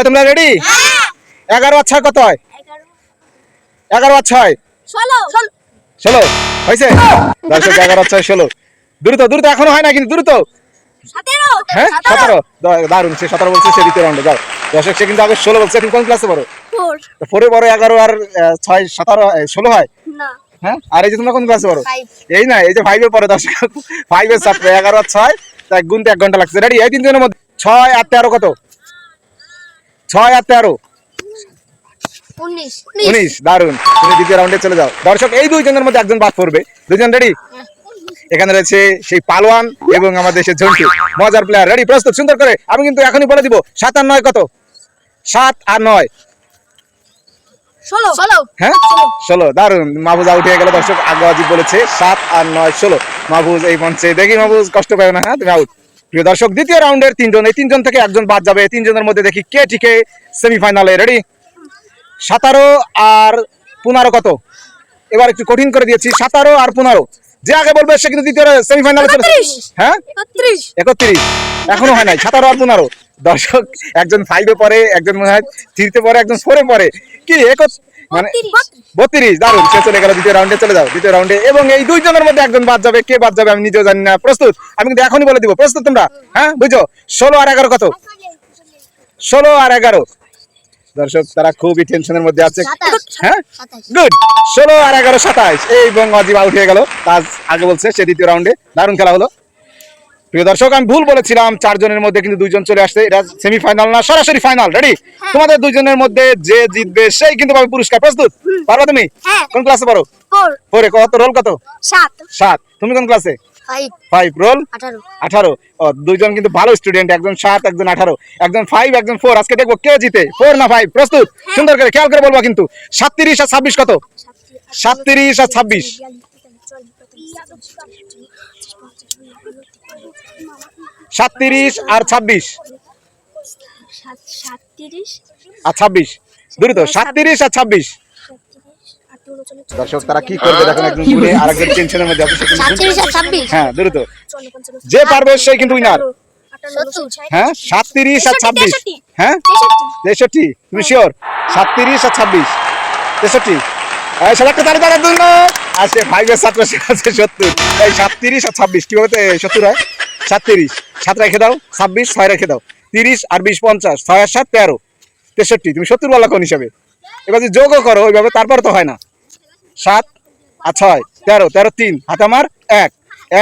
এই তোমরা রেডি এগারো আর ছয় কত হয়? এগারো আর ছয়? ষোলো। হয়েছে? দর্শক এগারো আর ছয় ষোলো। দ্রুত দ্রুত এখনও হয় না কিন্তু দ্রুত। হ্যাঁ? সতেরো। দ- দারুণ সে সতেরো বলছে সে দ্বিতীয় রাউন্ডে যাও। দর্শক সে কিন্তু আগে ষোলো বলছে তুমি কোন ক্লাসে পড়ো? ফোরে। বড় এগারো আর ছয় সতেরো ষোলো হয়? হ্যাঁ? আর এই যে তোমরা কোন ক্লাসে পড়ো? এই না এই যে ফাইভে পরে দর্শক। ফাইভের ছাত্র এগারো আর ছয় গুনতে এক ঘণ্টা লাগছে। রেডি এই তিনজনের মধ্যে ছয় আর তেরো কত? ছয় আর তেরো। উনিশ। দারুণ তুমি দ্বিতীয় রাউন্ডে চলে যাও। দর্শক এই দুইজনের মধ্যে একজন বাদ পড়বে। দুজন রেডি এখানে রয়েছে সেই পালোয়ান এবং আমাদের দেশের ঝন্টু মজার প্লেয়ার রেডি প্রস্তুত সুন্দর করে। আমি কিন্তু এখনই বলে দিব সাত আর নয় কত? সাত আর নয়। হ্যাঁ? ষোলো। দারুণ মাহবুজ আউট হয়ে গেল দর্শক। আগাজি বলেছে সাত আর নয় ষোলো। মাহবুজ এই মঞ্চে। দেখি মাহবুজ কষ্ট পাবে না হ্যাঁ? তুমি আউট প্রিয় দর্শক দ্বিতীয় রাউন্ডের তিনজন এই তিনজন থেকে একজন বাদ যাবে। তিনজনের মধ্যে দেখি কে টিকে সেমিফাইনালে। রেডি সাতারো আর পনেরো কত? এবার একটু কঠিন করে দিয়েছি। সাতারো আর পনেরো। যে আগে বলবে সে কিন্তু দ্বিতীয় সেমিফাইনালে চলে হ্যাঁ? একত্রিশ। এখনও হয় নাই। সাতারো আর পনেরো। দর্শক একজন ফাইভে পরে একজন মনে হয় থ্রিতে পরে একজন ফোরে পরে কি? মানে বত্রিশ। দারুণ সে চলে গেল দ্বিতীয় রাউন্ডে চলে যাও দ্বিতীয় রাউন্ডে এবং এই দুইজনের মধ্যে একজন বাদ যাবে কে বাদ যাবে আমি নিজেও জানি না। প্রস্তুত? আমি কিন্তু এখনই বলে দিব প্রস্তুত তোমরা? হ্যাঁ বুঝছ? ষোলো আর এগারো কত? ষোলো আর এগারো। দর্শক তারা খুবই টেনশনের মধ্যে আছে। হ্যাঁ? গুড ষোলো আর এগারো সাতাইশ এই এবং অজিব আউট হয়ে গেল। তাজ আগে বলছে সে দ্বিতীয় রাউন্ডে দারুণ খেলা হলো। প্রিয় দর্শক আমি ভুল বলেছিলাম চারজনের মধ্যে কিন্তু দুইজন চলে আসছে। এটা সেমিফাইনাল না সরাসরি ফাইনাল রেডি তোমাদের দুইজনের মধ্যে যে জিতবে সেই কিন্তু পাবে পুরস্কার। প্রস্তুত? পারবা তুমি? হ্যাঁ। কোন ক্লাসে পড়ো? ফোর পরে কত? রোল কত? সাত। সাত। তুমি কোন ক্লাসে ফাইভ রোল আঠারো। আঠারো। ও দুইজন কিন্তু ভালো স্টুডেন্ট একজন সাত একজন আঠারো। একজন ফাইভ একজন ফোর আজকে দেখব কে জিতে। ফোর না ফাইভ প্রস্তুত? সুন্দর করে খেয়াল করে বলবা কিন্তু। সাতত্রিশ আর ছাব্বিশ কত? সাতত্রিশ আর ছাব্বিশ। সাতত্রিশ আর ছাব্বিশ। আর ছাব্বিশ। দ্রুত সাতত্রিশ আর ছাব্বিশ। দর্শক তারা কি করবে দেখেন একজন ঘুরে আর একজন টেনশনের মধ্যে আছে হ্যাঁ দ্রুত যে পারবে সেই কিন্তু উইনার হ্যাঁ সাতত্রিশ আর ছাব্বিশ। হ্যাঁ? তেষট্টি। তুমি শিওর সাতত্রিশ আর ছাব্বিশ। তেষট্টি। এই সব একটা তাড়ি তাড়ার আজকে ফাইভের ছাত্র সে আছে সত্তর। এই সাতত্রিশ আর ছাব্বিশ কীভাবে তো সত্তর হয়। সাতত্রিশ। সাত রেখে দাও ছাব্বিশ ছয় রেখে দাও। তিরিশ আর বিশ পঞ্চাশ ছয় আর সাত তেরো তেষট্টি। তুমি সত্তর বলা কোন হিসাবে? এবার যদি যোগও করো ওইভাবে তারপর তো হয় না। সাত আর ছয় তেরো তেরো তিন হাতে আমার এক।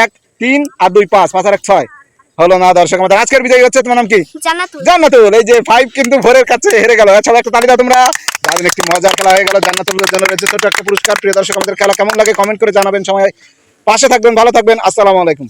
এক তিন আর দুই পাঁচ পাঁচ আর এক ছয়। হলো না দর্শক আমাদের। আজকের বিজয়ী হচ্ছে তোমার নাম কি? জান্নাতুল। এই যে ফাইভ কিন্তু ভোরের কাছে হেরে গেল। আচ্ছা একটা তালিকা তোমরা। দারুণ একটি মজার খেলা হয়ে গেল জান্নাতুলের জন্য। রয়েছে ছোট একটা পুরস্কার। প্রিয় দর্শক আমাদের খেলা কেমন লাগে কমেন্ট করে জানাবেন। সময় পাশে থাকবেন ভালো থাকবেন। আসসালামু আলাইকুম।